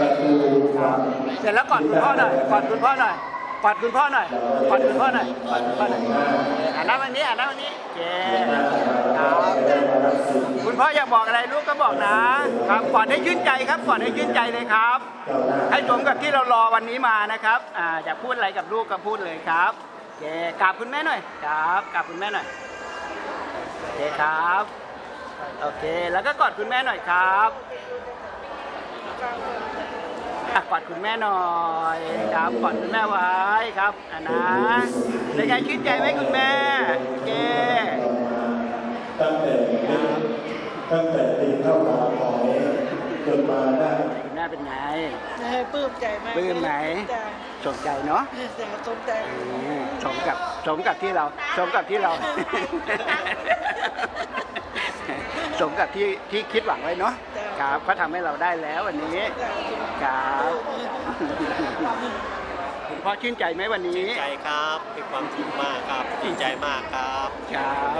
ประตูวังเสร็จแล้วกอดคุณพ่อหน่อยกอดคุณพ่อหน่อยกอดคุณพ่อหน่อยกอดคุณพ่อหน่อยกอดคุณพ่อหน่อยอ่านหน้าวันนี้อ่านหน้าวันนี้โอเคครับคุณพ่ออยากบอกอะไรลูกก็บอกนะครับกอดให้ชื่นใจครับกอดให้ชื่นใจเลยครับ ให้สมกับที่เรารอวันนี้มานะครับอ่าอยากพูดอะไรกับลูกก็พูดเลยครับโอเคกราบคุณแม่หน่อยครับกราบคุณแม่หน่อยโอเคครับโอเค แล้วก็กอดคุณแม่หน่อยครับ อะกอดคุณแม่หน่อยครับกอดคุณแม่ไว้ครับอะนะเป็นไงชื่นใจไหมคุณแม่โอเคตั้งแต่เด็กตั้งแต่ตีเข้ามาหอยจนมาได้คุณแม่เป็นไงเออปลื้มใจมากปลื้มไหมจ้ะสนใจเนาะแต่สนใจอืมสมกับสมกับที่เราสมกับที่เรา สมกับที่ที่คิดหวังไว้เนาะครับเขาทำให้เราได้แล้ววันนี้ครับคุณพ่อชื่นใจไหมวันนี้ใจครับมีความสุขมากครับดีใจมากครับครับครับ